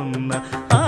ఉన్న. ఆ,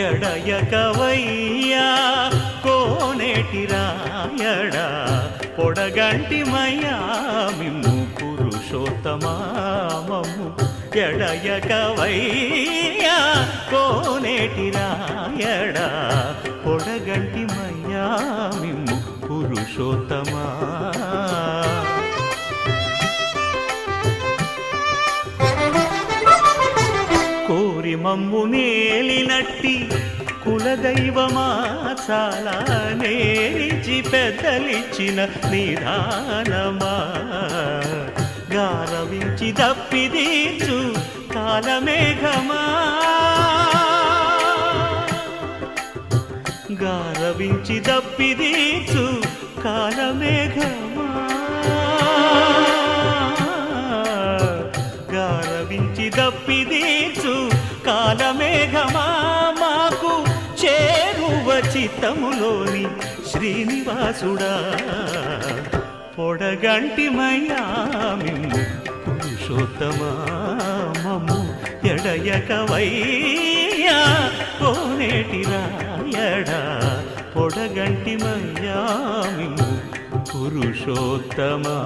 ఎడయకవయ్యా కోనేటి రాయడా పొడగంటి మయ్యామిమ్ము పురుషోత్తమా మమ్ము ఎడయకవయ్యా కోనేటి రాయడా పొడగంటి మయ్యా మిమ్ము పురుషోత్తమా మమ్ము నేలినట్టి కులదైవమా చాలా నేరిచి పెద్దలిచ్చిన నిదానమా. గారవించి దప్పిదీర్చు కాలమేఘమా. గారవించి దప్పిదీర్చు కాలమేఘమా. గారవించి దప్పిదీర్చు కాలమేఘమా మాకు చేరువ చిత్తములోని శ్రీనివాసుడా. పొడగంటిమయ్యా మిమ్ము పురుషోత్తమా మమ్ము ఎడయకవయ్యా. కోనేటి రాయడా పొడగంటి మయామిమ్ము పురుషోత్తమా.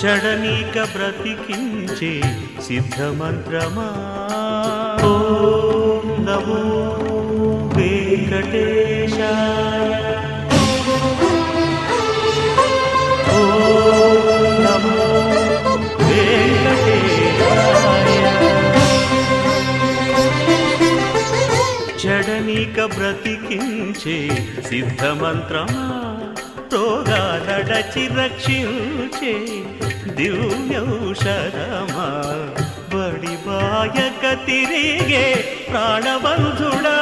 చడనీక బ్రతికించే సిద్ధమంత్రమా? ఓం నమో వెంకటేశాయ. ఓం నమో వెంకటేశాయ జడనీక బ్రతికించే సిద్ధమంత్రమా? రోగాలడచి రక్షించే దివ్యౌషధమా బడి బాయక తిరిగే ప్రాణబంధుడా